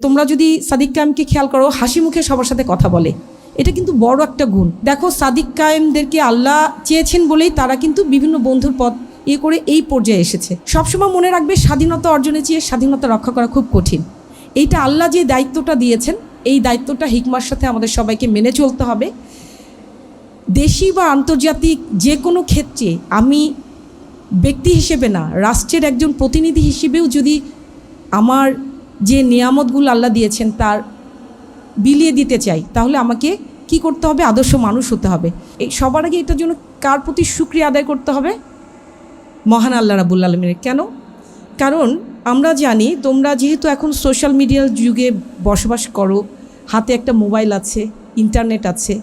তোমরা যদি সাদিক কায়েমকে খেয়াল করো, হাসি মুখে সবার সাথে কথা বলে। এটা কিন্তু বড় একটা গুণ। দেখো, সাদিক কায়েমদেরকে আল্লাহ চেয়েছেন বলেই তারা কিন্তু বিভিন্ন বন্ধুর পথ ইয়ে করে এই পর্যায়ে এসেছে। সবসময় মনে রাখবে, স্বাধীনতা অর্জনের চেয়ে স্বাধীনতা রক্ষা করা খুব কঠিন। এইটা আল্লাহ যে দায়িত্বটা দিয়েছেন, এই দায়িত্বটা হিকমার সাথে আমাদের সবাইকে মেনে চলতে হবে। দেশি বা আন্তর্জাতিক যে কোনো ক্ষেত্রে আমি ব্যক্তি হিসেবে না, রাষ্ট্রের একজন প্রতিনিধি হিসেবেও যদি আমার যে নিয়ামতগুলো আল্লাহ দিয়েছেন তার বিলিয়ে দিতে চাই, তাহলে আমাকে কি করতে হবে? আদর্শ মানুষ হতে হবে। এই সবার আগে এটার জন্য কার প্রতি সুক্রিয়া আদায় করতে হবে? মহান আল্লাহ রাবুল আলমিনের। কেন? কারণ আমরা জানি তোমরা যেহেতু এখন সোশ্যাল মিডিয়ার যুগে বসবাস করো, হাতে একটা মোবাইল আছে ইন্টারনেট আছে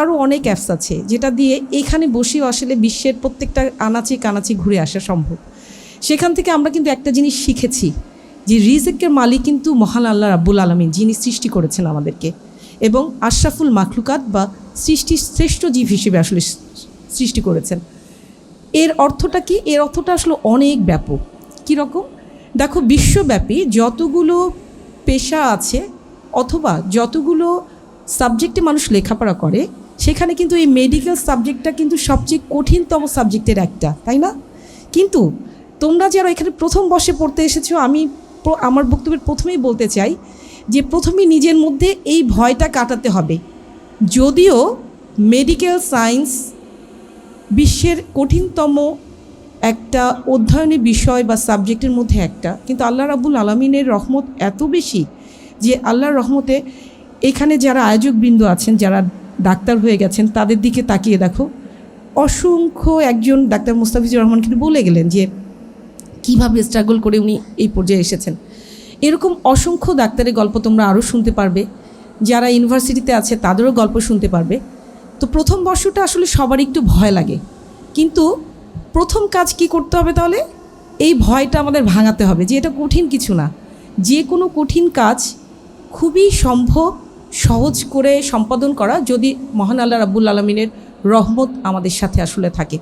আরও অনেক অ্যাপস আছে, যেটা দিয়ে এখানে বসেও আসলে বিশ্বের প্রত্যেকটা আনাচে কানাচে ঘুরে আসা সম্ভব। সেখান থেকে আমরা কিন্তু একটা জিনিস শিখেছি যে রিজেকের মালিক কিন্তু মহান আল্লাহ রাব্বুল আলমিন, যিনি সৃষ্টি করেছেন আমাদেরকে। এবং আশরাফুল মাখলুকাত বা সৃষ্টির শ্রেষ্ঠ জীব হিসেবে আসলে সৃষ্টি করেছেন। এর অর্থটা কি? এর অর্থটা আসলে অনেক ব্যাপক। কীরকম দেখো, বিশ্বব্যাপী যতগুলো পেশা আছে অথবা যতগুলো সাবজেক্টে মানুষ লেখাপড়া করে, সেখানে কিন্তু এই মেডিকেল সাবজেক্টটা কিন্তু সবচেয়ে কঠিনতম সাবজেক্টের একটা, তাই না? কিন্তু তোমরা যারা এখানে প্রথম বসে পড়তে এসেছ, আমি আমার বক্তব্যের প্রথমেই বলতে চাই যে প্রথমে নিজের মধ্যে এই ভয়টা কাটাতে হবে। যদিও মেডিকেল সায়েন্স বিশ্বের কঠিনতম একটা অধ্যয়নের বিষয় বা সাবজেক্টের মধ্যে একটা, কিন্তু আল্লাহ রাবুল আলমিনের রহমত এত বেশি যে আল্লাহর রহমতে এখানে যারা আয়োজকবৃন্দ আছেন, যারা ডাক্তার হয়ে গেছেন, তাদের দিকে তাকিয়ে দেখো। অসংখ্য একজন ডাক্তার মুস্তাফিজুর রহমান কিন্তু বলে গেলেন যে কীভাবে স্ট্রাগল করে উনি এই পর্যায়ে এসেছেন। এরকম অসংখ্য ডাক্তারের গল্প তোমরা আরও শুনতে পারবে। যারা ইউনিভার্সিটিতে আছে তাদেরও গল্প শুনতে পারবে। তো প্রথম বর্ষটা আসলে সবারই একটু ভয় লাগে। কিন্তু প্রথম কাজ কি করতে হবে তাহলে? এই ভয়টা আমাদের ভাঙাতে হবে যে এটা কঠিন কিছু না। যে কোনো কঠিন কাজ খুবই সম্ভব, সহজ করে সম্পাদন করা যদি মহান আল্লাহ রাব্বুল আলমিনের রহমত আমাদের সাথে আসলে থাকে।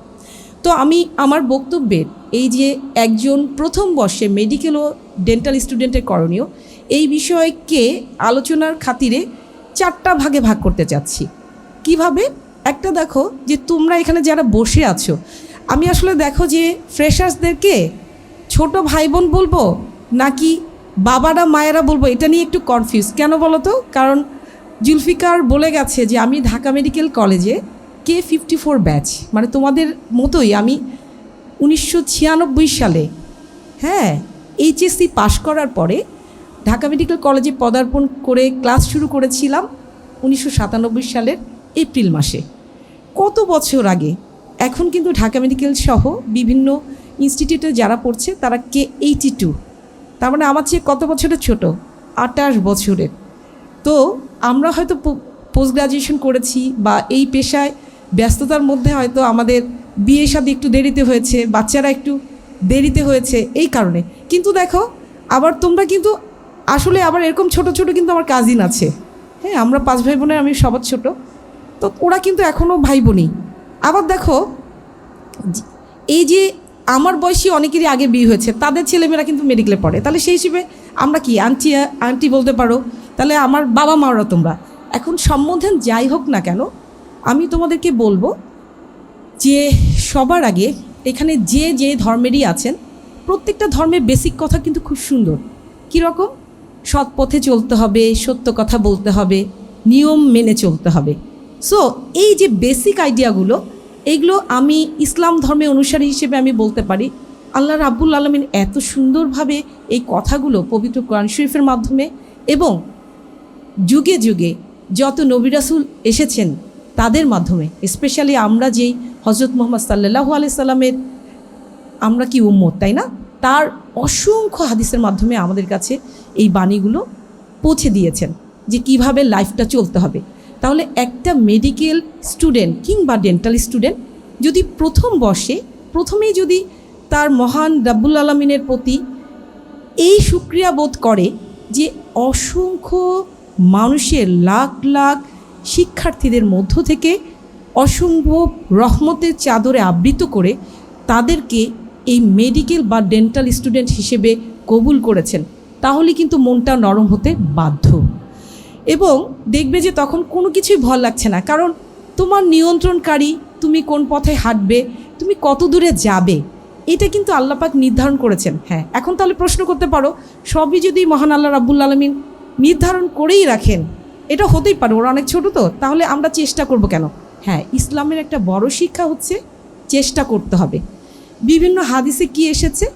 তো আমি আমার বক্তব্যের এই যে একজন প্রথম বর্ষে মেডিকেল ও ডেন্টাল স্টুডেন্টের করণীয়, এই বিষয়কে আলোচনার খাতিরে চারটা ভাগে ভাগ করতে চাচ্ছি। কীভাবে? একটা দেখো যে তোমরা এখানে যারা বসে আছো, আমি আসলে দেখো যে ফ্রেশার্সদেরকে ছোট ভাই বোন বলব নাকি বাবারা, মায়েরা বলব, এটা নিয়ে একটু কনফিউজ কেন বলো তো? কারণ জুলফিকার বলে গেছে যে আমি ঢাকা মেডিকেল কলেজে কে ফিফটি ফোর ব্যাচ মানে তোমাদের মতোই আমি উনিশশো ছিয়ানব্বই সালে হ্যাঁ এইচএসসি পাশ করার পরে ঢাকা মেডিকেল কলেজে পদার্পণ করে ক্লাস শুরু করেছিলাম উনিশশো সাতানব্বই সালের এপ্রিল মাসে। কত বছর আগে, এখন কিন্তু ঢাকা মেডিকেল সহ বিভিন্ন ইনস্টিটিউটে যারা পড়ছে তারা কে এইটি টু তার মানে আমার চেয়ে কত বছরের ছোট? আটাশ বছরের। তো আমরা হয়তো পোস্ট গ্রাজুয়েশন করেছি বা এই পেশায় ব্যস্ততার মধ্যে হয়তো আমাদের বিয়ে সাথে একটু দেরিতে হয়েছে, বাচ্চারা একটু দেরিতে হয়েছে এই কারণে। কিন্তু দেখো, আবার তোমরা কিন্তু আসলে আবার এরকম ছোট ছোট কিন্তু আমার কাজিন আছে। হ্যাঁ আমরা পাঁচ ভাই বোনের, আমি সবার ছোট। তো ওরা কিন্তু এখনও ভাই বোনই। আবার দেখো, এই যে আমার বয়সী অনেকেরই আগে বিয়ে হয়েছে, তাদের ছেলেমেয়েরা কিন্তু মেডিকেলে পড়ে। তাহলে সেই হিসেবে আমরা কি আন্টি আন্টি বলতে পারো? তাহলে আমার বাবা মারা তোমরা। এখন সম্বোধন যাই হোক না কেন আমি তোমাদেরকে বলব যে সবার আগে এখানে যে যে ধর্মেরই আছেন, প্রত্যেকটা ধর্মের বেসিক কথা কিন্তু খুব সুন্দর। কীরকম? সৎ পথে চলতে হবে, সত্য কথা বলতে হবে, নিয়ম মেনে চলতে হবে। সো এই যে বেসিক আইডিয়াগুলো এগুলো আমি ইসলাম ধর্মে অনুসারী হিসেবে আমি বলতে পারি। আল্লাহ রাব্বুল আলমিন এত সুন্দরভাবে এই কথাগুলো পবিত্র কোরআন শরীফের মাধ্যমে এবং যুগে যুগে যত নবিরাসুল এসেছেন তাদের মাধ্যমে স্পেশালি আমরা যেই হজরত মোহাম্মদ সাল্লাহু আলি সাল্লামের, আমরা কি উম্মত, তাই না? তার অসংখ্য হাদিসের মাধ্যমে আমাদের কাছে এই বাণীগুলো পৌঁছে দিয়েছেন যে কীভাবে লাইফটা চলতে হবে। তাহলে একটা মেডিকেল স্টুডেন্ট কিংবা ডেন্টাল স্টুডেন্ট যদি প্রথম বর্ষে, প্রথমেই যদি তার মহান রাব্বুল আলমিনের প্রতি এই সুক্রিয়া বোধ করে যে অসংখ্য মানুষের লাখ লাখ শিক্ষার্থীদের মধ্য থেকে অসম্ভব রহমতের চাদরে আবৃত করে তাদেরকে এই মেডিকেল বা ডেন্টাল স্টুডেন্ট হিসেবে কবুল করেছেন। তাহলে কিন্তু মনটা নরম হতে বাধ্য। এবং দেখবে যে তখন কোনো কিছুই ভয় লাগছে না। কারণ তোমার নিয়ন্ত্রণকারী তুমি কোন পথে হাঁটবে, তুমি কত দূরে যাবে, এটা কিন্তু আল্লাপাক নির্ধারণ করেছেন। হ্যাঁ এখন তাহলে প্রশ্ন করতে পারো, সবই যদি মহান আল্লাহ রাব্বুল আলমিন নির্ধারণ করেই রাখেন এটা হতেই পারে, ওরা অনেক ছোট তো, তাহলে আমরা চেষ্টা করব কেন? হ্যাঁ ইসলামের একটা বড় শিক্ষা হচ্ছে চেষ্টা করতে হবে। বিভিন্ন হাদিসে কি এসেছে?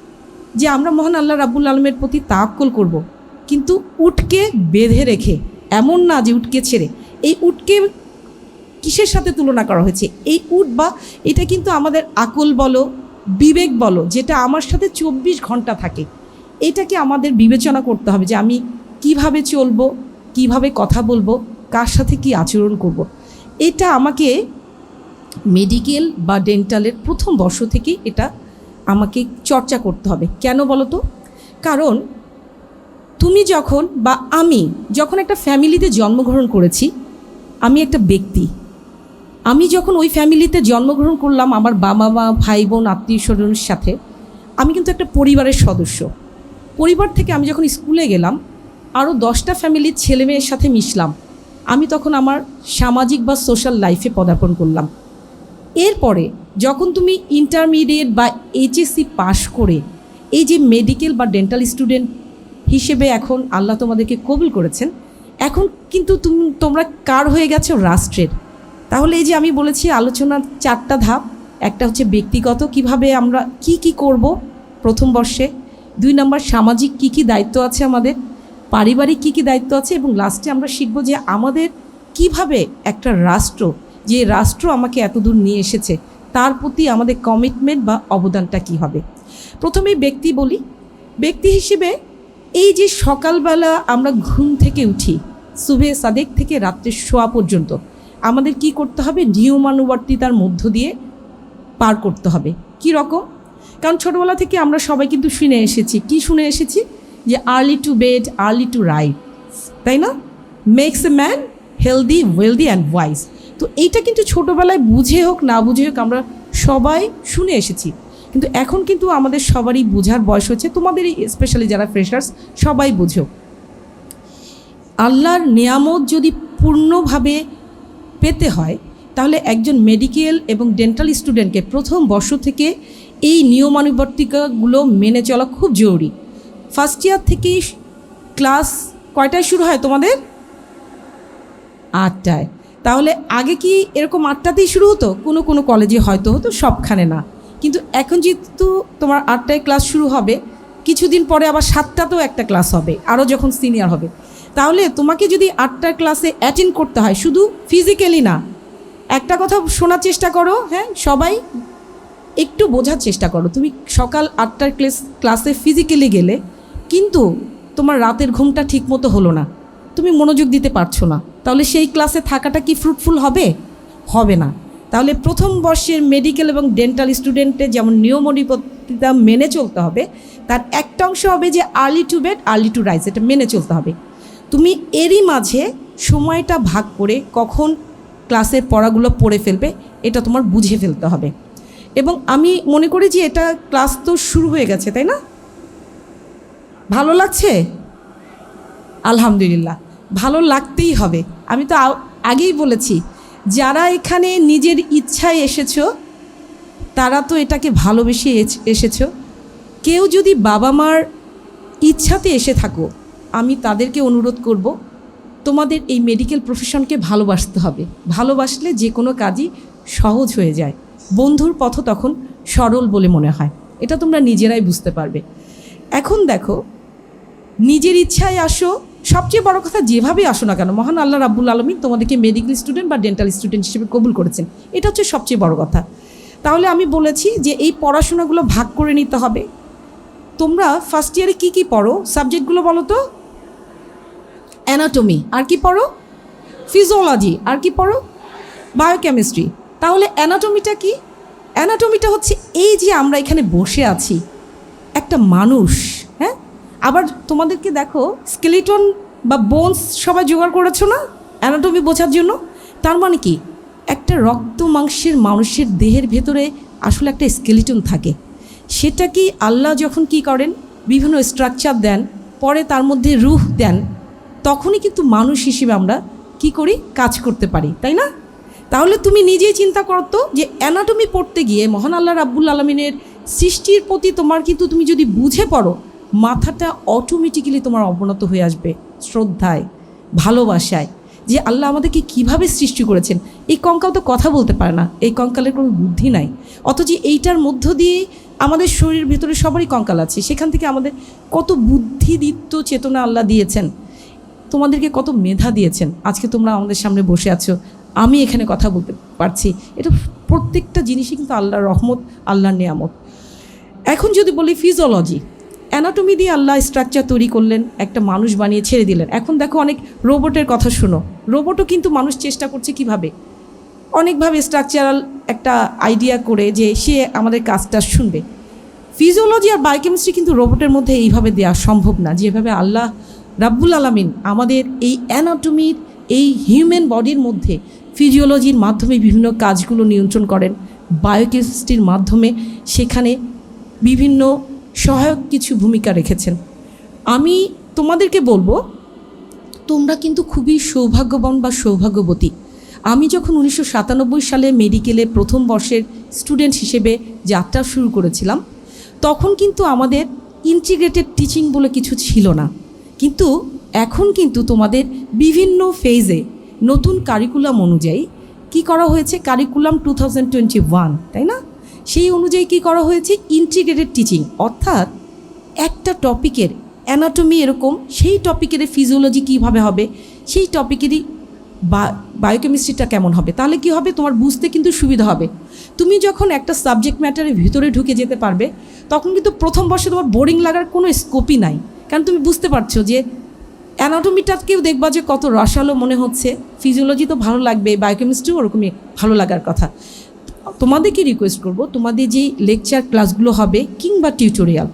যে আমরা মহান আল্লাহ রাবুল আলমের প্রতি তাক্কল করব। কিন্তু উটকে বেঁধে রেখে, এমন না যে উটকে ছেড়ে। এই উটকে কিসের সাথে তুলনা করা হয়েছে? এই উট বা এটা কিন্তু আমাদের আকল বলো, বিবেক বলো, যেটা আমার সাথে চব্বিশ ঘণ্টা থাকে, এটাকে আমাদের বিবেচনা করতে হবে যে আমি কীভাবে চলবো কীভাবে কথা বলব, কার সাথে কি আচরণ করব। এটা আমাকে মেডিকেল বা ডেন্টালের প্রথম বর্ষ থেকে এটা আমাকে চর্চা করতে হবে। কেন বলো তো কারণ তুমি যখন বা আমি যখন একটা ফ্যামিলিতে জন্মগ্রহণ করেছি, আমি একটা ব্যক্তি। আমি যখন ওই ফ্যামিলিতে জন্মগ্রহণ করলাম আমার বাবা মা, ভাই বোন, আত্মীয় স্বজনের সাথে, আমি কিন্তু একটা পরিবারের সদস্য। পরিবার থেকে আমি যখন স্কুলে গেলাম আরও দশটা ফ্যামিলির ছেলে মেয়ের সাথে মিশলাম। আমি তখন আমার সামাজিক বা সোশ্যাল লাইফে পদার্পণ করলাম। এরপরে যখন তুমি ইন্টারমিডিয়েট বা এইচএসসি পাশ করে এই যে মেডিকেল বা ডেন্টাল স্টুডেন্ট হিসেবে এখন আল্লাহ তোমাদেরকে কবুল করেছেন, এখন কিন্তু তুমি, তোমরা কার হয়ে গেছো? রাষ্ট্রের। তাহলে এই যে আমি বলেছি আলোচনার চারটা ধাপ, একটা হচ্ছে ব্যক্তিগত, কীভাবে আমরা কি কি করব প্রথম বর্ষে। দুই নম্বর সামাজিক কি কি দায়িত্ব আছে আমাদের পারিবারিক কি কি দায়িত্ব আছে এবং লাস্টে আমরা শিখব যে আমাদের কীভাবে একটা রাষ্ট্র, যে রাষ্ট্র আমাকে এতদূর নিয়ে এসেছে, তার প্রতি আমাদের কমিটমেন্ট বা অবদানটা কি হবে? প্রথমেই ব্যক্তি বলি, ব্যক্তি হিসেবে এই যে সকালবেলা আমরা ঘুম থেকে উঠি সুবে সাদেক থেকে রাত্রে শোয়া পর্যন্ত, আমাদের কি করতে হবে? নিয়মানুবর্তিতার মধ্য দিয়ে পার করতে হবে। কি রকম? কারণ ছোটোবেলা থেকে আমরা সবাই কিন্তু শুনে এসেছি। কি শুনে এসেছি? যে early to bed early to rise তাই না? Makes a man healthy wealthy and wise তো এইটা কিন্তু ছোটোবেলায় বুঝে হোক, না বুঝে হোক, আমরা সবাই শুনে এসেছি। কিন্তু এখন কিন্তু আমাদের সবারই বোঝার বয়স হচ্ছে, তোমাদেরই স্পেশালি যারা ফ্রেশার্স সবাই বুঝো। আল্লাহর নিয়ামত যদি পূর্ণভাবে পেতে হয়, তাহলে একজন মেডিকেল এবং ডেন্টাল স্টুডেন্টকে প্রথম বর্ষ থেকে এই নিয়মানুবর্তিকাগুলো মেনে চলা খুব জরুরি। ফার্স্ট ইয়ার থেকেই ক্লাস কয়টায় শুরু হয় তোমাদের? আটটায়। তাহলে আগে কি এরকম আটটাতেই শুরু হতো? কোনো কোনো কলেজে হয়তো হতো, সবখানে না। কিন্তু এখন যেহেতু তোমার আটটায় ক্লাস শুরু হবে, কিছুদিন পরে আবার সাতটাতেও একটা ক্লাস হবে, আরও যখন সিনিয়র হবে। তাহলে তোমাকে যদি আটটার ক্লাসে অ্যাটেন্ড করতে হয়, শুধু ফিজিক্যালি না, একটা কথা শোনার চেষ্টা করো হ্যাঁ? সবাই একটু বোঝার চেষ্টা করো। তুমি সকাল আটটার ক্লাস ক্লাসে ফিজিক্যালি গেলে কিন্তু তোমার রাতের ঘুমটা ঠিকমতো হলো না। তুমি মনোযোগ দিতে পারছ না। তাহলে সেই ক্লাসে থাকাটা কি ফ্রুটফুল হবে? হবে না। তাহলে প্রথম বর্ষের মেডিকেল এবং ডেন্টাল স্টুডেন্টের যেমন নিয়মনিবদ্ধতা মেনে চলতে হবে, তার একটা অংশ হবে যে early to bed, early to rise, এটা মেনে চলতে হবে। তুমি এরই মাঝে সময়টা ভাগ করে কখন ক্লাসের পড়াগুলো পড়ে ফেলবে, এটা তোমার বুঝে ফেলতে হবে। এবং আমি মনে করি যে এটা ক্লাস তো শুরু হয়ে গেছে, তাই না? ভালো লাগছে? আলহামদুলিল্লাহ। ভালো লাগতেই হবে। আমি তো আগেই বলেছি, যারা এখানে নিজের ইচ্ছায় এসেছ, তারা তো এটাকে ভালোবেসে এস- এসেছ। কেউ যদি বাবা মার ইচ্ছাতে এসে থাকো, আমি তাদেরকে অনুরোধ করব, তোমাদের এই মেডিকেল প্রফেশনকে ভালোবাসতে হবে। ভালোবাসলে যে কোনো কাজই সহজ হয়ে যায়। বন্ধুর পথ তখন সরল বলে মনে হয়। এটা তোমরা নিজেরাই বুঝতে পারবে। এখন দেখো নিজের ইচ্ছায় আসো, সবচেয়ে বড় কথা যেভাবে আসো না কেন, মহান আল্লাহ রাব্বুল আলমী তোমাদেরকে মেডিকেল স্টুডেন্ট বা ডেন্টাল স্টুডেন্ট হিসেবে কবুল করেছেন। এটা হচ্ছে সবচেয়ে বড় কথা। তাহলে আমি বলেছি যে এই পড়াশোনাগুলো ভাগ করে নিতে হবে। তোমরা ফার্স্ট ইয়ারে কি কি পড়ো? সাবজেক্টগুলো বলো তো। অ্যানাটমি আর কি পড়ো? ফিজিওলজি আর কি পড়ো? বায়োকেমিস্ট্রি তাহলে অ্যানাটমিটা কি? অ্যানাটমিটা হচ্ছে এই যে আমরা এখানে বসে আছি, একটা মানুষ। আবার তোমাদেরকে দেখো স্কেলিটন বা বোনস সবাই জোগাড় করেছ না? অ্যানাটমি বোঝার জন্য? তার মানে কি? একটা রক্ত মাংসের মানুষের দেহের ভেতরে আসলে একটা স্কেলিটন থাকে। সেটা কি আল্লাহ যখন কি করেন? বিভিন্ন স্ট্রাকচার দেন, পরে তার মধ্যে রুহ দেন, তখনই কিন্তু মানুষ হিসেবে আমরা কি করি? কাজ করতে পারি, তাই না? তাহলে তুমি নিজেই চিন্তা করো তো যে অ্যানাটমি পড়তে গিয়ে মহান আল্লাহ রাব্বুল আলমিনের সৃষ্টির প্রতি তোমার কিন্তু তুমি যদি বুঝে পড়ো মাথাটা অটোমেটিক্যালি তোমার অবনত হয়ে আসবে, শ্রদ্ধায়, ভালোবাসায়, যে আল্লাহ আমাদেরকে কীভাবে সৃষ্টি করেছেন। এই কঙ্কাল তো কথা বলতে পারে না, এই কঙ্কালের কোনো বুদ্ধি নাই। অথচ এইটার মধ্য দিয়ে আমাদের শরীরের ভেতরে সবারই কঙ্কাল আছে। সেখান থেকে আমাদের কত বুদ্ধিদীপ্ত চেতনা আল্লাহ দিয়েছেন, তোমাদেরকে কত মেধা দিয়েছেন। আজকে তোমরা আমাদের সামনে বসে আছো, আমি এখানে কথা বলতে পারছি। এটা প্রত্যেকটা জিনিসই কিন্তু আল্লাহর রহমত, আল্লাহর নিয়ামত। এখন যদি বলি ফিজিওলজি অ্যানাটমি দিয়ে আল্লাহ স্ট্রাকচার তৈরি করলেন, একটা মানুষ বানিয়ে ছেড়ে দিলেন। এখন দেখো অনেক রোবটের কথা শোনো। রোবটও কিন্তু মানুষ চেষ্টা করছে কীভাবে? অনেকভাবে স্ট্রাকচারাল একটা আইডিয়া করে যে সে আমাদের কাজটা শুনবে। ফিজিওলজি আর বায়োকেমিস্ট্রি কিন্তু রোবটের মধ্যে এইভাবে দেওয়া সম্ভব না, যেভাবে আল্লাহ রাব্বুল আলামিন আমাদের এই অ্যানাটমির এই হিউম্যান বডির মধ্যে ফিজিওলজির মাধ্যমে বিভিন্ন কাজগুলো নিয়ন্ত্রণ করেন। বায়োকেমিস্ট্রির মাধ্যমে সেখানে বিভিন্ন সহায়ক কিছু ভূমিকা রেখেছেন। আমি তোমাদেরকে বলব, তোমরা কিন্তু খুবই সৌভাগ্যবান বা সৌভাগ্যবতী। আমি যখন উনিশশো সাতানব্বই সালে মেডিকেলে প্রথম বর্ষের স্টুডেন্ট হিসেবে যাত্রা শুরু করেছিলাম, তখন কিন্তু আমাদের ইন্টিগ্রেটেড টিচিং বলে কিছু ছিল না। কিন্তু এখন কিন্তু তোমাদের বিভিন্ন ফেজে নতুন কারিকুলাম অনুযায়ী কি করা হয়েছে? কারিকুলাম টু টোয়েন্টি ওয়ান, তাই না? সেই অনুযায়ী কি করা হয়েছে? ইন্টিগ্রেটেড টিচিং অর্থাৎ একটা টপিকের অ্যানাটমি এরকম, সেই টপিকের ফিজিওলজি কীভাবে হবে? সেই টপিকেরই বা বায়োকেমিস্ট্রিটা কেমন হবে? তাহলে কি হবে? তোমার বুঝতে কিন্তু সুবিধা হবে। তুমি যখন একটা সাবজেক্ট ম্যাটারের ভিতরে ঢুকে যেতে পারবে, তখন কিন্তু প্রথম বর্ষে তোমার বোরিং লাগার কোনো স্কোপই নাই। কারণ তুমি বুঝতে পারছ যে অ্যানাটমিটাকেও দেখবা যে কত রসালো মনে হচ্ছে। ফিজিওলজি তো ভালো লাগবে বায়োকেমিস্ট্রিও ওরকমই ভালো লাগার কথা। তোমাদেরকে রিকোয়েস্ট করব, তোমাদের যেই লেকচার ক্লাসগুলো হবে কিংবা টিউটোরিয়াল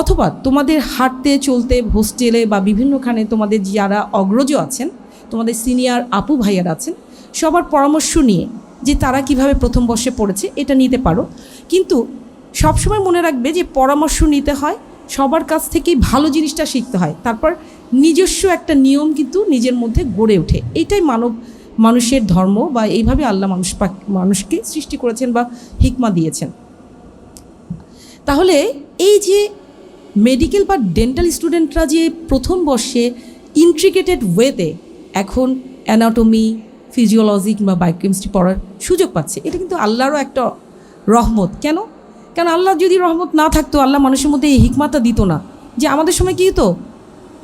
অথবা তোমাদের হাঁটতে, চলতে হোস্টেলে বা বিভিন্নখানে তোমাদের যারা অগ্রজ আছেন, তোমাদের সিনিয়র আপু ভাইয়ার আছেন, সবার পরামর্শ নিয়ে যে তারা কীভাবে প্রথম বর্ষে পড়েছে এটা নিতে পারো। কিন্তু সবসময় মনে রাখবে যে পরামর্শ নিতে হয়, সবার কাছ থেকেই ভালো জিনিসটা শিখতে হয়, তারপর নিজস্ব একটা নিয়ম কিন্তু নিজের মধ্যে গড়ে ওঠে। এটাই মানব মানুষের ধর্ম বা এইভাবে আল্লাহ মানুষ মানুষকে সৃষ্টি করেছেন বা হিকমা দিয়েছেন। তাহলে এই যে মেডিকেল বা ডেন্টাল স্টুডেন্টরা যে প্রথম বর্ষে ইন্ট্রিকেটেড ওয়েতে এখন অ্যানাটমি ফিজিওলজি কিংবা বায়োকেমিস্ট্রি পড়ার সুযোগ পাচ্ছে, এটা কিন্তু আল্লাহরও একটা রহমত। কেন? কেন আল্লাহ যদি রহমত না থাকতো, আল্লাহ মানুষের মধ্যে এই হিকমাতা দিত না। যে আমাদের সময় কী হতো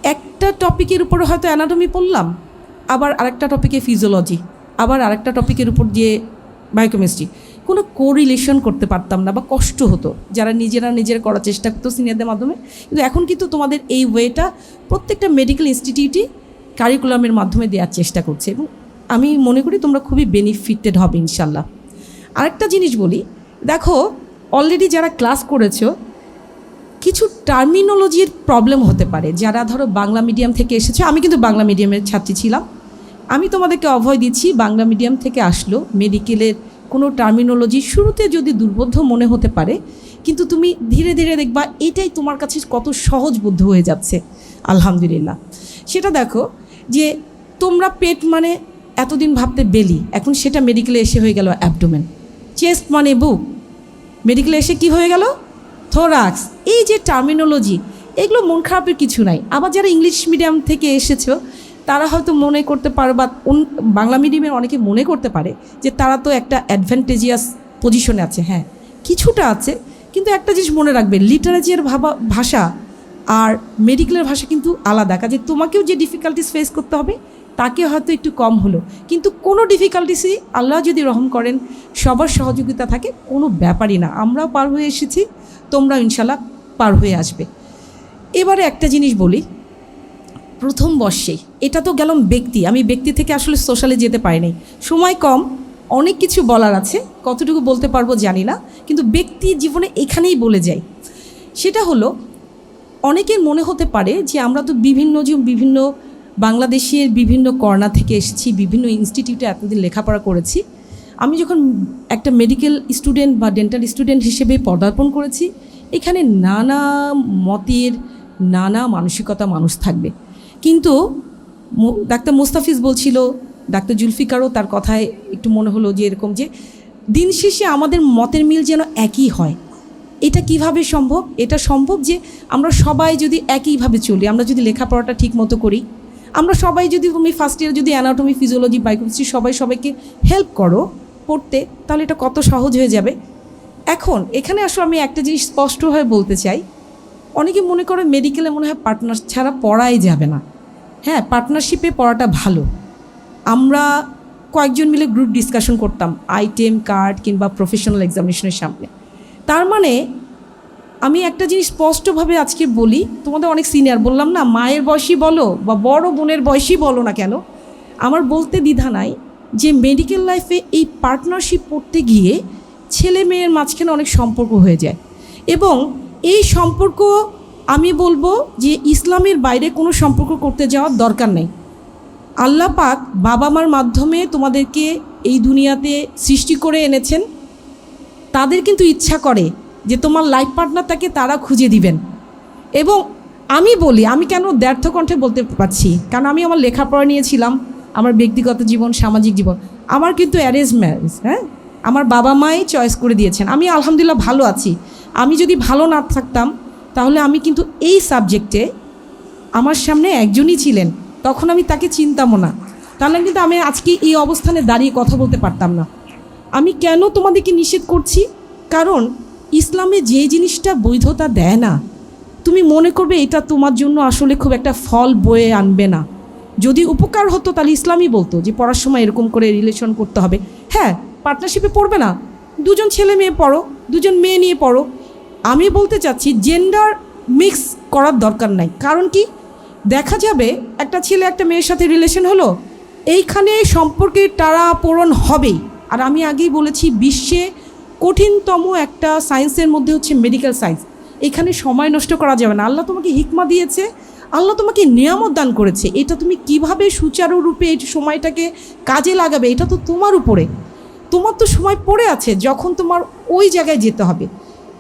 একটা টপিকের উপরে হয়তো অ্যানাটমি পড়লাম আবার আরেকটা টপিকে ফিজিওলজি আবার আরেকটা টপিকের উপর দিয়ে বায়োকেমিস্ট্রি কোনো কোরিলেশন করতে পারতাম না বা কষ্ট হতো। যারা নিজেরা নিজেরা করার চেষ্টা করতো সিনিয়রদের মাধ্যমে। কিন্তু এখন কিন্তু তোমাদের এই ওয়েটা প্রত্যেকটা মেডিকেল ইনস্টিটিউটই কারিকুলামের মাধ্যমে দেওয়ার চেষ্টা করছে। এবং আমি মনে করি তোমরা খুবই বেনিফিটেড হবে ইনশাল্লাহ আরেকটা জিনিস বলি, দেখো অলরেডি যারা ক্লাস করেছ, কিছু টার্মিনোলজির প্রবলেম হতে পারে। যারা ধরো বাংলা মিডিয়াম থেকে এসেছে, আমি কিন্তু বাংলা মিডিয়ামের ছাত্রী ছিলাম। আমি তোমাদেরকে অভয় দিচ্ছি, বাংলা মিডিয়াম থেকে আসলো। মেডিকেলের কোনো টার্মিনোলজি শুরুতে যদি দুর্বোধ্য মনে হতে পারে, কিন্তু তুমি ধীরে ধীরে দেখবা এটাই তোমার কাছে কত সহজ সহজবোধ্য হয়ে যাচ্ছে। আলহামদুলিল্লাহ। সেটা দেখো যে তোমরা পেট মানে এতদিন ভাবতে বেলি, এখন সেটা মেডিকেলে এসে হয়ে গেল অ্যাবডোমেন চেস্ট মানে বুক। মেডিকেলে এসে কি হয়ে গেল? থোরাক্স এই যে টার্মিনোলজি এগুলো মন খারাপের কিছু নাই। আবার যারা ইংলিশ মিডিয়াম থেকে এসেছ তারা হয়তো মনে করতে পারে বা বাংলা মিডিয়ামের অনেকে মনে করতে পারে যে তারা তো একটা অ্যাডভান্টেজিয়াস পজিশনে আছে হ্যাঁ। কিছুটা আছে, কিন্তু একটা জিনিস মনে রাখবে লিটারেচার ভাবা, ভাষা আর মেডিকেলের ভাষা কিন্তু আলাদা। কাজে তোমাকেও যে ডিফিকাল্টিস ফেস করতে হবে, তাকে হয়তো একটু কম হলো। কিন্তু কোনো ডিফিকাল্টিসই আল্লাহ যদি রহম করেন, সবার সহযোগিতা থাকে, কোনো ব্যাপারই না। আমরাও পার হয়ে এসেছি তোমরা ইনশাল্লাহ পার হয়ে আসবে। এবারে একটা জিনিস বলি প্রথম বর্ষেই। এটা তো গেলাম ব্যক্তি। আমি ব্যক্তি থেকে আসলে সোশ্যালে যেতে পারিনি। সময় কম, অনেক কিছু বলার আছে। কতটুকু বলতে পারব জানি না। কিন্তু ব্যক্তি জীবনে এখানেই বলে যাই। সেটা হলো, অনেকের মনে হতে পারে যে আমরা তো বিভিন্ন যে বিভিন্ন বাংলাদেশের বিভিন্ন কর্নার থেকে এসেছি, বিভিন্ন ইনস্টিটিউটে এতদিন লেখাপড়া করেছি। আমি যখন একটা মেডিকেল স্টুডেন্ট বা ডেন্টাল স্টুডেন্ট হিসেবে পদার্পণ করেছি, এখানে নানা মতের, নানা মানসিকতা মানুষ থাকবে। কিন্তু ডাক্তার মুস্তাফিজ বলছিল, ডাক্তার জুলফিকারও তার কথায় একটু মনে হলো যে এরকম যে, দিন শেষে আমাদের মতের মিল যেন একই হয়। এটা কীভাবে সম্ভব? এটা সম্ভব যে আমরা সবাই যদি একইভাবে চলি, আমরা যদি লেখাপড়াটা ঠিক মতো করি, আমরা সবাই যদি তুমি ফার্স্ট ইয়ার যদি অ্যানাটমি ফিজিওলজি বায়োকেমিস্ট্রি সবাই সবাইকে হেল্প করো পড়তে, তাহলে এটা কত সহজ হয়ে যাবে। এখন, এখানে আসলে আমি একটা জিনিস স্পষ্টভাবে বলতে চাই। অনেকে মনে করে মেডিকেলে মনে হয় পার্টনার ছাড়া পড়াই যাবে না। হ্যাঁ পার্টনারশিপে পড়াটা ভালো। আমরা কয়েকজন মিলে গ্রুপ ডিসকাশন করতাম আইটেম কার্ড কিংবা প্রফেশনাল এক্সামিনেশনের সামনে। তার মানে আমি একটা জিনিস স্পষ্টভাবে আজকে বলি, তোমাদের অনেক সিনিয়র বললাম না, মায়ের বয়সী বলো বা বড় বোনের বয়সী বলো না কেন, আমার বলতে দ্বিধা নাই যে মেডিকেল লাইফে এই পার্টনারশিপ পড়তে গিয়ে ছেলে মেয়ের মাঝখানে অনেক সম্পর্ক হয়ে যায়। এবং এই সম্পর্ক আমি বলব যে ইসলামের বাইরে কোনো সম্পর্ক করতে যাওয়ার দরকার নেই। আল্লাহ পাক বাবা মার মাধ্যমে তোমাদেরকে এই দুনিয়াতে সৃষ্টি করে এনেছেন। তাদের কিন্তু ইচ্ছা করে যে তোমার লাইফ পার্টনারটাকে তারা খুঁজে দিবেন। এবং আমি বলি, আমি কেন ব্যর্থ কণ্ঠে বলতে পারছি? কারণ আমি আমার লেখাপড়া নিয়েছিলাম, আমার ব্যক্তিগত জীবন, সামাজিক জীবন, আমার কিন্তু অ্যারেঞ্জ ম্যারেজ হ্যাঁ? আমার বাবা মাই চয়েস করে দিয়েছেন। আমি আলহামদুলিল্লাহ ভালো আছি। আমি যদি ভালো না থাকতাম, তাহলে আমি কিন্তু এই সাবজেক্টে আমার সামনে একজনই ছিলেন। তখন আমি তাকে চিনতামও না। তাহলে কিন্তু আমি আজকে এই অবস্থানে দাঁড়িয়ে কথা বলতে পারতাম না। আমি কেন তোমাদেরকে নিষেধ করছি? কারণ ইসলামে যে জিনিসটা বৈধতা দেয় না, তুমি মনে করবে এটা তোমার জন্য আসলে খুব একটা ফল বয়ে আনবে না। যদি উপকার হতো, তাহলে ইসলামই বলতো যে পড়ার সময় এরকম করে রিলেশন করতে হবে। হ্যাঁ পার্টনারশিপে পড়বে না। দুজন ছেলে মেয়ে পড়ো, দুজন মেয়ে নিয়ে পড়ো। আমি বলতে চাচ্ছি জেন্ডার মিক্স করার দরকার নাই। কারণ কি? দেখা যাবে একটা ছেলে একটা মেয়ের সাথে রিলেশন হলো, এইখানে সম্পর্কে টারা পূরণ হবেই। আর আমি আগেই বলেছি, বিশ্বে কঠিনতম একটা সায়েন্সের মধ্যে হচ্ছে মেডিকেল সায়েন্স এখানে সময় নষ্ট করা যাবে না। আল্লাহ তোমাকে হিকমা দিয়েছে, আল্লাহ তোমাকে নিয়ামত দান করেছে। এটা তুমি কীভাবে সুচারুরূপে এই সময়টাকে কাজে লাগাবে, এটা তো তোমার উপরে। তোমার তো সময় পড়ে আছে, যখন তোমার ওই জায়গায় যেতে হবে।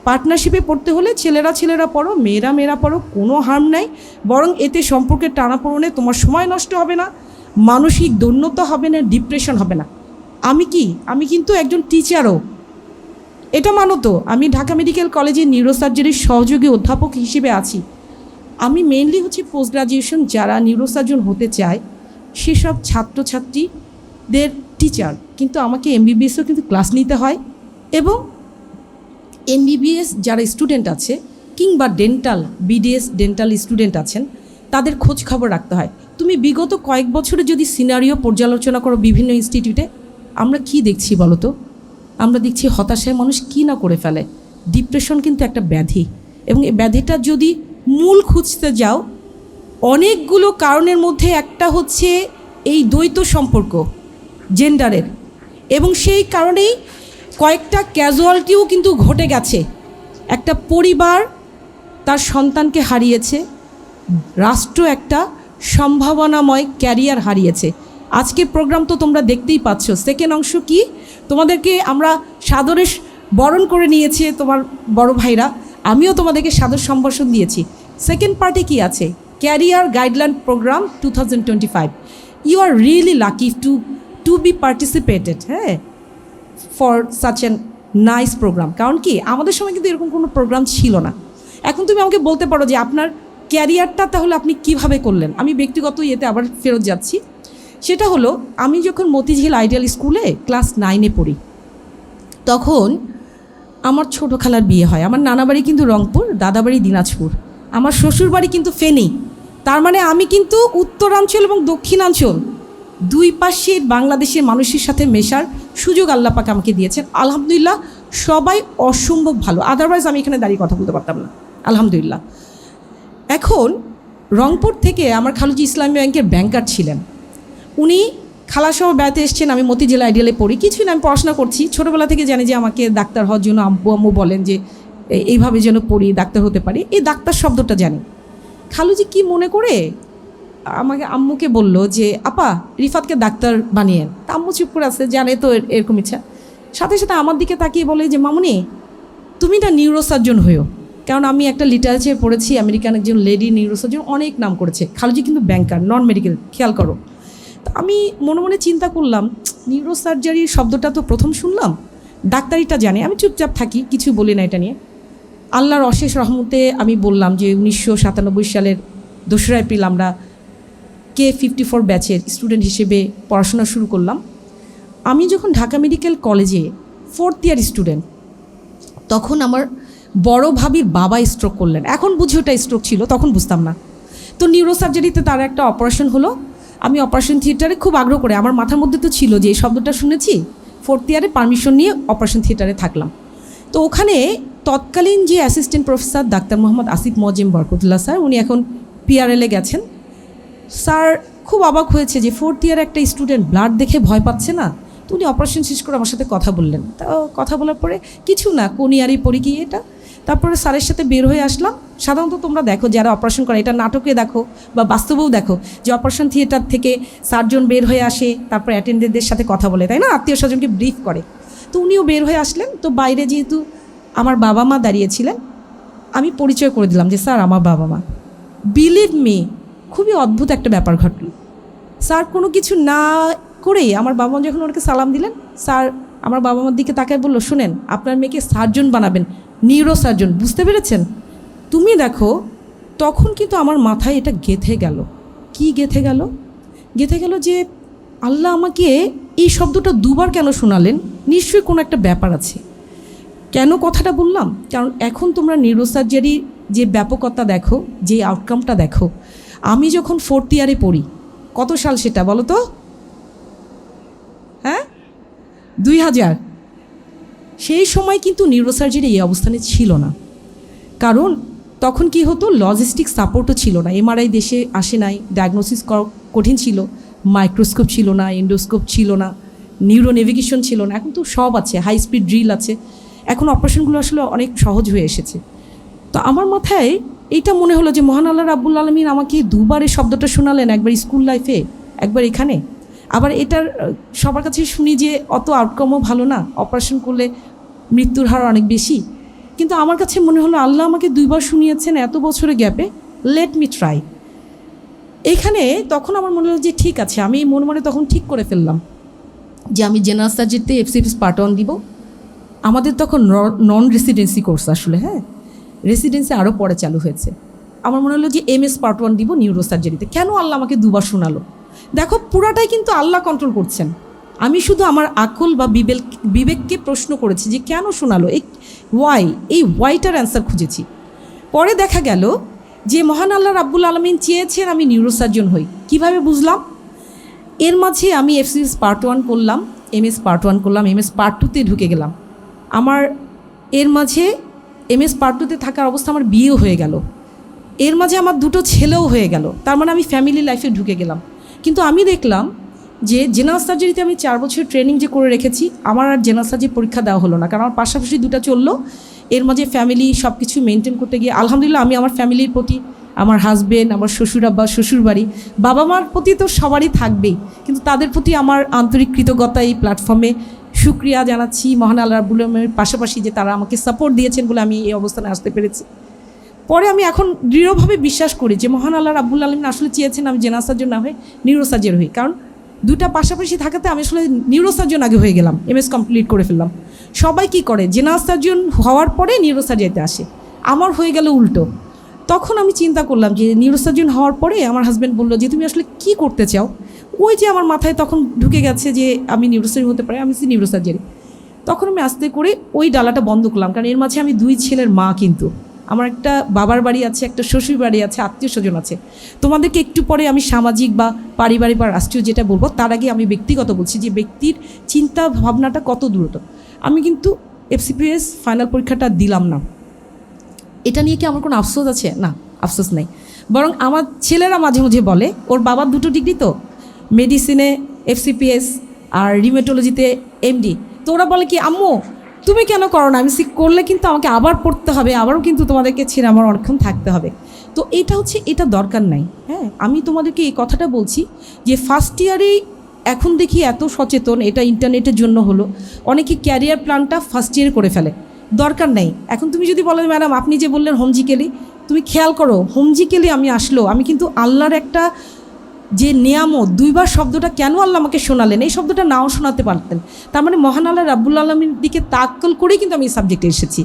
পার্টনারশিপে পড়তে হলে ছেলেরা ছেলেরা পড়ো, মেয়েরা মেয়েরা পড়ো, কোনো হার্ম নাই। বরং এতে সম্পর্কের টানাপোড়নে তোমার সময় নষ্ট হবে না, মানসিক দৈন্যতা হবে না ডিপ্রেশন হবে না। আমি কি? আমি কিন্তু একজন টিচারও এটা মানো তো, আমি ঢাকা মেডিকেল কলেজে নিউরোসার্জারির সহযোগী অধ্যাপক হিসেবে আছি। আমি মেনলি হচ্ছে পোস্ট গ্রাজুয়েশন যারা নিউরোসার্জন হতে চায়, সেসব ছাত্রছাত্রীদের টিচার কিন্তু আমাকে এমবিবিএসও কিন্তু ক্লাস নিতে হয় এবং এমবিবিএস যারা স্টুডেন্ট আছে কিংবা ডেন্টাল বিডিএস ডেন্টাল স্টুডেন্ট আছেন, তাদের খোঁজ খবর রাখতে হয়। তুমি বিগত কয়েক বছরে যদি সিনারিও পর্যালোচনা করো বিভিন্ন ইনস্টিটিউটে আমরা কি দেখছি বলো তো আমরা দেখছি হতাশায় মানুষ কী না করে ফেলে। ডিপ্রেশন কিন্তু একটা ব্যাধি। এবং এই ব্যাধিটা যদি মূল খুঁজতে যাও, অনেকগুলো কারণের মধ্যে একটা হচ্ছে এই দ্বৈত সম্পর্ক জেন্ডারের এবং সেই কারণেই কয়েকটা ক্যাজুয়ালিটিও কিন্তু ঘটে গেছে। একটা পরিবার তার সন্তানকে হারিয়েছে, রাষ্ট্র একটা সম্ভাবনাময় ক্যারিয়ার হারিয়েছে। আজকের প্রোগ্রাম তো তোমরা দেখতেই পাচ্ছ। সেকেন্ড অংশ কি? তোমাদেরকে আমরা সাদরে বরণ করে নিয়েছে তোমার বড় ভাইরা। আমিও তোমাদেরকে সাদর সম্ভাষণ দিয়েছি। সেকেন্ড পার্টে কি আছে? Career guideline programme two thousand twenty five you are really lucky to to be participated হ্যাঁ? For such an nice programme কারণ কি? আমাদের সময় কিন্তু এরকম কোনো প্রোগ্রাম ছিল না। এখন তুমি আমাকে বলতে পারো যে আপনার ক্যারিয়ারটা তাহলে আপনি কীভাবে করলেন? আমি ব্যক্তিগত ইয়েতে আবার ফেরত যাচ্ছি। সেটা হলো, আমি যখন মতিঝিল আইডিয়াল স্কুলে ক্লাস নাইনে পড়ি, তখন আমার ছোটো খালার বিয়ে হয়। আমার নানা বাড়ি কিন্তু রংপুর দাদাবাড়ি দিনাজপুর। আমার শ্বশুর বাড়ি কিন্তু ফেনী। তার মানে আমি কিন্তু উত্তরাঞ্চল এবং দক্ষিণাঞ্চল দুই পাশের বাংলাদেশের মানুষের সাথে মেশার সুযোগ আল্লাহ পাক আমাকে দিয়েছেন। আলহামদুলিল্লাহ, সবাই অসম্ভব ভালো। আদারওয়াইজ আমি এখানে দাঁড়িয়ে কথা বলতে পারতাম না। আলহামদুলিল্লাহ। এখন রংপুর থেকে আমার খালুজি ইসলামী ব্যাংকের ব্যাংকার ছিলেন। উনি খালাসহ বেড়াতে এসছেন, আমি মতিঝিল আইডিয়ালে পড়ি। কিছুই না, আমি পড়াশোনা করছি। ছোটোবেলা থেকে জানি যে আমাকে ডাক্তার হওয়ার জন্য আব্বু আম্মু বলেন যে এইভাবে যেন পড়ি, ডাক্তার হতে পারি। এই ডাক্তার শব্দটা জানি। খালুজি কি মনে করে আমাকে আম্মুকে বলল যে, আপা, রিফাতকে ডাক্তার বানিয়েন। তা আম্মু চুপ করে আছে, জানে তো এরকম ইচ্ছা। সাথে সাথে আমার দিকে তাকিয়ে বলে যে, মামুনি, তুমি না নিউরোসার্জন হয়েও। কারণ আমি একটা লিটারেচার পড়েছি, আমেরিকান একজন লেডি নিউরোসার্জন অনেক নাম করেছে। খালুজি কিন্তু ব্যাংকার নন মেডিকেল খেয়াল করো। তো আমি মনে মনে চিন্তা করলাম নিউরোসার্জারি শব্দটা তো প্রথম শুনলাম। ডাক্তারিটা জানে। আমি চুপচাপ থাকি, কিছু বলি না এটা নিয়ে। আল্লাহর অশেষ রহমতে আমি বললাম যে, উনিশশো সাতানব্বই সালের দোসরা এপ্রিল আমরা কে ফিফটি ফোর ব্যাচের স্টুডেন্ট হিসেবে পড়াশোনা শুরু করলাম। আমি যখন ঢাকা মেডিকেল কলেজে ফোর্থ ইয়ার স্টুডেন্ট তখন আমার বড় ভাবির বাবা স্ট্রোক করলেন। এখন বুঝি ওটা স্ট্রোক ছিল, তখন বুঝতাম না। তো নিউরো সার্জারিতে তার একটা অপারেশন হলো। আমি অপারেশন থিয়েটারে খুব আগ্রহ করে, আমার মাথার মধ্যে তো ছিল যে এই শব্দটা শুনেছি ফোর্থ ইয়ারে পারমিশন নিয়ে অপারেশন থিয়েটারে থাকলাম। তো ওখানে তৎকালীন যে অ্যাসিস্ট্যান্ট প্রফেসর ডাক্তার মোহাম্মদ আসিফ মজিম বরকতুল্লাহ স্যার, উনি এখন পিআরএলে গেছেন। স্যার, খুব অবাক হয়েছে যে ফোর্থ ইয়ার একটা স্টুডেন্ট ব্লাড দেখে ভয় পাচ্ছে না। তো উনি অপারেশন শেষ করে আমার সাথে কথা বললেন। তা কথা বলার পরে কিছু না, কোন ইয়ারই পড়ি কি এটা? তারপরে স্যারের সাথে বের হয়ে আসলাম। সাধারণত তোমরা দেখো, যারা অপারেশন করে, এটা নাটকে দেখো বা বাস্তবেও দেখো, যে অপারেশন থিয়েটার থেকে সার্জন বের হয়ে আসে, তারপর অ্যাটেন্ডেন্টদের সাথে কথা বলে, তাই না? আত্মীয় স্বজনকে ব্রিফ করে। তো উনিও বের হয়ে আসলেন। তো বাইরে যেহেতু আমার বাবা মা দাঁড়িয়েছিলেন আমি পরিচয় করে দিলাম যে, স্যার, আমার বাবা মা। বিলিভ মি খুবই অদ্ভুত একটা ব্যাপার ঘটল। স্যার কোনো কিছু না করেই আমার বাবা মা যখন ওনাকে সালাম দিলেন, স্যার আমার বাবা মার দিকে তাকায় বলল, শুনেন, আপনার মেয়েকে সার্জন বানাবেন, নিউরো সার্জন, বুঝতে পেরেছেন? তুমি দেখো, তখন কিন্তু আমার মাথায় এটা গেথে গেল। কি গেথে গেল? গেথে গেল যে আল্লাহ আমাকে এই শব্দটা দুবার কেন শোনালেন? নিশ্চয়ই কোনো একটা ব্যাপার আছে। কেন কথাটা বললাম? কারণ এখন তোমরা নিউরোসার্জারি যে ব্যাপকতা দেখো, যে আউটকামটা দেখো আমি যখন ফোর্থ ইয়ারে পড়ি, কত সাল সেটা বলো তো? হ্যাঁ? দুই হাজার। সেই সময় কিন্তু নিউরোসার্জারি এই অবস্থানে ছিল না। কারণ তখন কি হতো লজিস্টিক সাপোর্টও ছিল না। এমআরআই দেশে আসে নাই ডায়াগনোসিস কঠিন ছিল মাইক্রোস্কোপ ছিল না এন্ডোস্কোপ ছিল না নিউরো নেভিগেশন ছিল না। এখন তো সব আছে হাই স্পিড ড্রিল আছে। এখন অপারেশনগুলো আসলে অনেক সহজ হয়ে এসেছে। তো আমার মাথায় এইটা মনে হলো যে মহান আল্লাহ রাব্বুল আলমিন আমাকে দুবার এই শব্দটা শোনালেন, একবার স্কুল লাইফে, একবার এখানে। আবার এটার সবার কাছে শুনি যে অত আউটকামও ভালো না অপারেশন করলে মৃত্যুর হার অনেক বেশি। কিন্তু আমার কাছে মনে হলো আল্লাহ আমাকে দুইবার শুনিয়েছেন এত বছরের গ্যাপে লেট মি ট্রাই এখানে তখন আমার মনে হলো যে ঠিক আছে, আমি মনে মনে তখন ঠিক করে ফেললাম যে আমি জেনারেল সার্জারিতে এফসিএফএস পার্ট ওয়ান দিব। আমাদের তখন নন রেসিডেন্সি কোর্স আসলে হ্যাঁ? রেসিডেন্সি আরও পরে চালু হয়েছে। আমার মনে হলো যে এম এস পার্ট ওয়ান দিব নিউরো সার্জারিতে কেন আল্লাহ আমাকে দুবার শোনালো? দেখো, পুরাটাই কিন্তু আল্লাহ কন্ট্রোল করছেন। আমি শুধু আমার আকল বা বিবেক, বিবেককে প্রশ্ন করেছি যে কেন শোনালো? এই ওয়াই এই ওয়াইটার অ্যান্সার খুঁজেছি। পরে দেখা গেল যে মহান আল্লাহ রাব্বুল আলমিন চেয়েছেন আমি নিউরোসার্জন হই। কীভাবে বুঝলাম? এর মাঝে আমি এফসিএস পার্ট ওয়ান করলাম এম এস পার্ট ওয়ান করলাম এম এস পার্ট টুতে ঢুকে গেলাম। আমার, এর মাঝে এম এস পার্টুতে থাকার অবস্থা আমার বিয়েও হয়ে গেল। এর মাঝে আমার দুটো ছেলেও হয়ে গেল। তার মানে আমি ফ্যামিলি লাইফে ঢুকে গেলাম। কিন্তু আমি দেখলাম যে জেনারেল সার্জারিতে আমি চার বছর ট্রেনিং যে করে রেখেছি, আমার আর জেনারেল সার্জারি পরীক্ষা দেওয়া হলো না। কারণ আমার পাশাপাশি দুটো চলল। এর মাঝে ফ্যামিলি সব কিছু মেনটেন করতে গিয়ে আলহামদুলিল্লাহ আমি আমার ফ্যামিলির প্রতি, আমার হাজবেন্ড আমার শ্বশুর আব্বা শ্বশুর বাড়ি বাবা মার প্রতি তো সবারই থাকবেই। কিন্তু তাদের প্রতি আমার আন্তরিক কৃতজ্ঞতা এই প্ল্যাটফর্মে সুক্রিয়া জানাচ্ছি মহান আল্লাহ রাবুল আলমের পাশাপাশি যে তারা আমাকে সাপোর্ট দিয়েছেন বলে আমি এই অবস্থানে আসতে পেরেছি। পরে আমি এখন দৃঢ়ভাবে বিশ্বাস করি যে মহান আল্লাহ রাব্বুল আলমিন আসলে চেয়েছেন আমি জেনারেল সার্জন না হয়ে নিউরোসার্জন হই। কারণ দুটা পাশাপাশি থাকাতে আমি আসলে নিউরোসার্জন আগে হয়ে গেলাম এমএস কমপ্লিট করে ফেললাম। সবাই কি করে? জেনারেল সার্জন হওয়ার পরে নিউরোসার্জারিতে আসে। আমার হয়ে গেল উল্টো। তখন আমি চিন্তা করলাম যে নিউরোসার্জন হওয়ার পরে আমার হাজব্যান্ড বলল যে, তুমি আসলে কি করতে চাও? ওই যে আমার মাথায় তখন ঢুকে গেছে যে আমি নিউরোসার্জন হতে পারি, আমি নিউরোসার্জারি। তখন আমি আস্তে করে ওই ডালাটা বন্ধ করলাম, কারণ এর মাঝে আমি দুই ছেলের মা কিন্তু। আমার একটা বাবার বাড়ি আছে, একটা শ্বশুর বাড়ি আছে, আত্মীয় স্বজন আছে। তোমাদেরকে একটু পরে আমি সামাজিক বা পারিবারিক বা রাষ্ট্রীয় যেটা বলব, তার আগে আমি ব্যক্তিগত বলছি যে ব্যক্তির চিন্তা ভাবনাটা কত দূরত। আমি কিন্তু এফসিপিএস ফাইনাল পরীক্ষাটা দিলাম না। এটা নিয়ে কি আমার কোনো আফসোস আছে? না, আফসোস নেই। বরং আমার ছেলেরা মাঝে মাঝে বলে, ওর বাবার দুটো ডিগ্রি তো। মেডিসিনে এফসিপিএস আর রিমেটোলজিতে এমডি তো ওরা বলে কি, আম্মু, তুমি কেন করো না আমি সি করলে কিন্তু আমাকে আবার পড়তে হবে, আবারও কিন্তু তোমাদেরকে ছেড়ে আমার অনেকক্ষণ থাকতে হবে। তো এটা হচ্ছে, এটা দরকার নাই। হ্যাঁ আমি তোমাদেরকে এই কথাটা বলছি যে ফার্স্ট ইয়ারেই এখন দেখি এত সচেতন, এটা ইন্টারনেটের জন্য হলো। অনেকে ক্যারিয়ার প্ল্যানটা ফার্স্ট ইয়ারে করে ফেলে। দরকার নেই। এখন তুমি যদি বলো, ম্যাডাম, আপনি যে বললেন হোমজিক্যালি তুমি খেয়াল করো হোমজিক্যালি আমি আসলো। আমি কিন্তু আল্লাহর একটা যে নিয়ামত, দুইবার শব্দটা কেন আল্লাহ আমাকে শোনালেন? এই শব্দটা নাও শোনাতে পারতেন। তার মানে মহান আল্লাহ রাব্বুল আলমীর দিকে তাক্কল করেই কিন্তু আমি এই সাবজেক্টে এসেছি।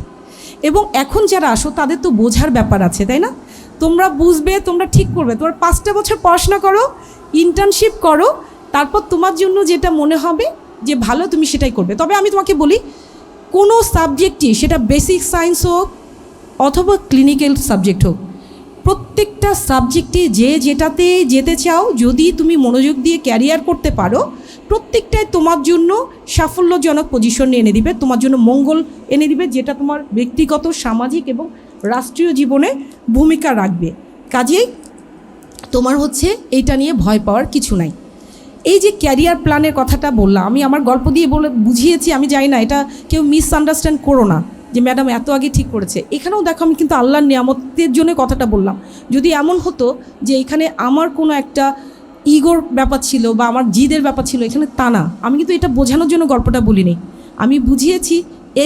এবং এখন যারা আসো, তাদের তো বোঝার ব্যাপার আছে, তাই না? তোমরা বুঝবে, তোমরা ঠিক করবে। তোমার পাঁচটা বছর পড়াশোনা করো ইন্টার্নশিপ করো, তারপর তোমার জন্য যেটা মনে হবে, যে ভালো তুমি সেটাই করবে। তবে আমি তোমাকে বলি, কোনো সাবজেক্টই সেটা বেসিক সায়েন্স হোক, অথবা ক্লিনিক্যাল সাবজেক্ট হোক প্রত্যেকটা সাবজেক্টে যে যেটাতে যেতে চাও, যদি তুমি মনোযোগ দিয়ে ক্যারিয়ার করতে পারো, প্রত্যেকটাই তোমার জন্য সাফল্যজনক পজিশন এনে দিবে, তোমার জন্য মঙ্গল এনে দিবে, যেটা তোমার ব্যক্তিগত, সামাজিক এবং রাষ্ট্রীয় জীবনে ভূমিকা রাখবে। কাজেই তোমার হচ্ছে এইটা নিয়ে ভয় পাওয়ার কিছু নাই। এই যে ক্যারিয়ার প্ল্যানের কথাটা বললাম, আমি আমার গল্প দিয়ে বলে, বুঝিয়েছি, আমি জানি না, এটা কেউ মিসআন্ডারস্ট্যান্ড করো না। যে ম্যাডাম এত আগে ঠিক করেছে। এখানেও দেখো আমি কিন্তু আল্লাহর নিয়ামতের জন্য কথাটা বললাম। যদি এমন হতো যে এখানে আমার কোনো একটা ইগোর ব্যাপার ছিল বা আমার জিদের ব্যাপার ছিল, এখানে তা না। আমি কিন্তু এটা বোঝানোর জন্য গল্পটা বলিনি। আমি বুঝিয়েছি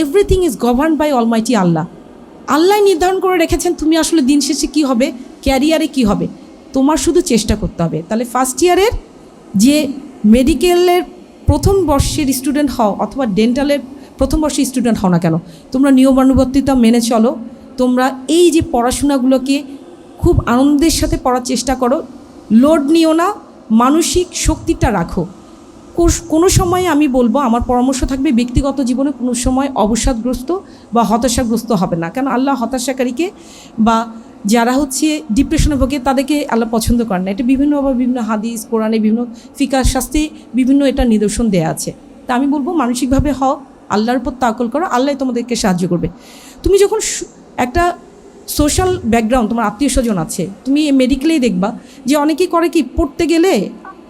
everything is govern by almighty Allah Allah নির্ধারণ করে রেখেছেন তুমি আসলে দিন শেষে কী হবে ক্যারিয়ারে কি হবে। তোমার শুধু চেষ্টা করতে হবে। তাহলে ফার্স্ট ইয়ারের যে মেডিকেলের প্রথম বর্ষের স্টুডেন্ট হও অথবা ডেন্টালের প্রথম বর্ষের স্টুডেন্ট হও না কেন? তোমরা নিয়মানুবর্তিতা মেনে চলো। তোমরা এই যে পড়াশোনাগুলোকে খুব আনন্দের সাথে পড়ার চেষ্টা করো। লোড নিও না, মানসিক শক্তিটা রাখো। কোনো সময় আমি বলব, আমার পরামর্শ থাকবে ব্যক্তিগত জীবনে কোনো সময় অবসাদগ্রস্ত বা হতাশাগ্রস্ত হবে না। কারণ আল্লাহ হতাশাকারীকে বা যারা হচ্ছে ডিপ্রেশনে ভোগে, তাদেরকে আল্লাহ পছন্দ করেন না। এটা বিভিন্নভাবে বিভিন্ন হাদিস, কোরআনে বিভিন্ন ফিকার শাস্তি, বিভিন্ন এটা নিদর্শন দেয়া আছে। তা আমি বলব, মানসিকভাবে হও আল্লাহর উপর তাকল করো, আল্লাহ তোমাদেরকে সাহায্য করবে। তুমি যখন একটা সোশ্যাল ব্যাকগ্রাউন্ড তোমার আত্মীয় স্বজন আছে, তুমি মেডিকেলেই দেখবা যে অনেকেই করে কি, পড়তে গেলে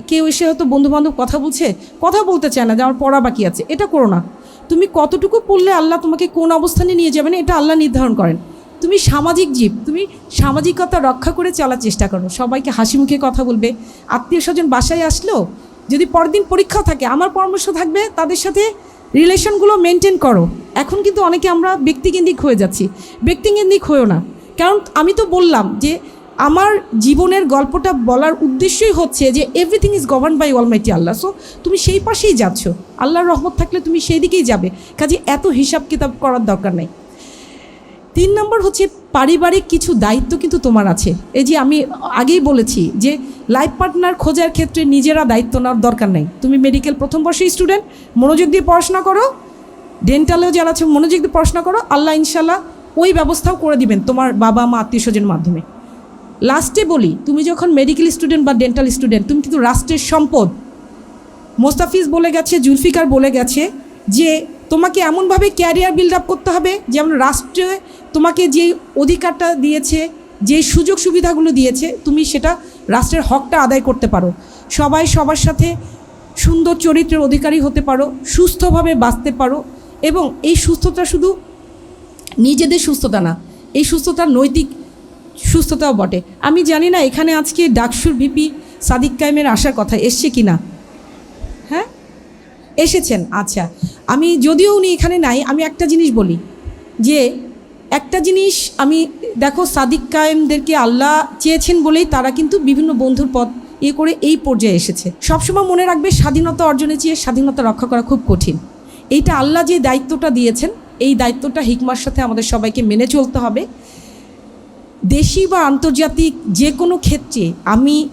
কেউ এসে হয়তো বন্ধুবান্ধব কথা বলছে, কথা বলতে চায় না যে আমার পড়া বাকি আছে, এটা করো না। তুমি কতটুকু পড়লে আল্লাহ তোমাকে কোন অবস্থানে নিয়ে যাবেন এটা আল্লাহ নির্ধারণ করেন। তুমি সামাজিক জীব, তুমি সামাজিকতা রক্ষা করে চলার চেষ্টা করো। সবাইকে হাসি মুখে কথা বলবে। আত্মীয় স্বজন বাসায় আসলেও যদি পরের দিন পরীক্ষা থাকে, আমার পরামর্শ থাকবে তাদের সাথে রিলেশনগুলো মেনটেন করো। এখন কিন্তু অনেকে আমরা ব্যক্তিকেন্দ্রিক হয়ে যাচ্ছি। ব্যক্তিকেন্দ্রিক হয়েও না। কারণ আমি তো বললাম যে, আমার জীবনের গল্পটা বলার উদ্দেশ্যই হচ্ছে যে everything is govern by almighty Allah so তুমি সেই পাশেই যাচ্ছ। আল্লাহর রহমত থাকলে তুমি সেই দিকেই যাবে। কাজে এত হিসাব কিতাব করার দরকার নেই। তিন নম্বর হচ্ছে, পারিবারিক কিছু দায়িত্ব কিন্তু তোমার আছে। এই যে আমি আগেই বলেছি যে লাইফ পার্টনার খোঁজার ক্ষেত্রে নিজেরা দায়িত্ব নেওয়ার দরকার নেই। তুমি মেডিকেল প্রথম বর্ষের স্টুডেন্ট মনোযোগ দিয়ে পড়াশোনা করো ডেন্টালেও যারা আছে মনোযোগ দিয়ে পড়াশোনা করো, আল্লাহ ইনশাল্লাহ ওই ব্যবস্থাও করে দিবেন তোমার বাবা, মা আত্মীয় স্বজনের মাধ্যমে লাস্টে বলি, তুমি যখন মেডিকেল স্টুডেন্ট বা ডেন্টাল স্টুডেন্ট তুমি কিন্তু রাষ্ট্রের সম্পদ। মোস্তাফিজ বলে গেছে, জুলফিকার বলে গেছে যে তোমাকে এমনভাবে ক্যারিয়ার বিল্ড আপ করতে হবে যেমন রাষ্ট্রে তোমাকে যে অধিকারটা দিয়েছে যে সুযোগ সুবিধাগুলো দিয়েছে, তুমি সেটা রাষ্ট্রের হকটা আদায় করতে পারো। সবাই সবার সাথে সুন্দর চরিত্রের অধিকারী হতে পারো, সুস্থভাবে বাঁচতে পারো এবং এই সুস্থতা শুধু নিজেদের সুস্থতা না, এই সুস্থতা নৈতিক সুস্থতাও বটে। আমি জানি না এখানে আজকে ডাকসুর ভিপি সাদিক কায়েমের আসার কথা এসছে কি না হ্যাঁ? এসেছেন আচ্ছা। আমি যদিও উনি এখানে নাই, আমি একটা জিনিস বলি যে একটা জিনিস আমি দেখো, সাদিক কায়েমদেরকে আল্লাহ চেয়েছেন বলেই তারা কিন্তু বিভিন্ন বন্ধুর পথ ইয়ে করে এই পর্যায়ে এসেছে। সবসময় মনে রাখবে, স্বাধীনতা অর্জনের চেয়ে স্বাধীনতা রক্ষা করা খুব কঠিন। এইটা আল্লাহ যে দায়িত্বটা দিয়েছেন, এই দায়িত্বটা হিকমার সাথে আমাদের সবাইকে মেনে চলতে হবে। দেশি বা আন্তর্জাতিক যে কোনো ক্ষেত্রে আমি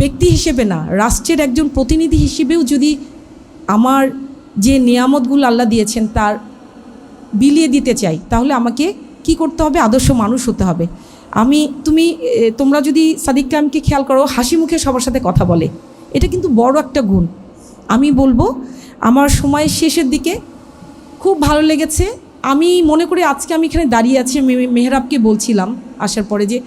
ব্যক্তি হিসেবে না, রাষ্ট্রের একজন প্রতিনিধি হিসেবেও যদি আমার যে নিয়ামতগুলো আল্লাহ দিয়েছেন, তার বিলিয়ে দিতে চাই, তাহলে আমাকে কি করতে হবে? আদর্শ মানুষ হতে হবে। আমি, তুমি তোমরা যদি সাদিক কামকে খেয়াল করো, হাসি মুখে সবার সাথে কথা বলে। এটা কিন্তু বড় একটা গুণ। আমি বলব, আমার সময়ের শেষের দিকে খুব ভালো লেগেছে। আমি মনে করি আজকে আমি এখানে দাঁড়িয়ে আছি মেহরাবকে বলছিলাম আসার পরে যে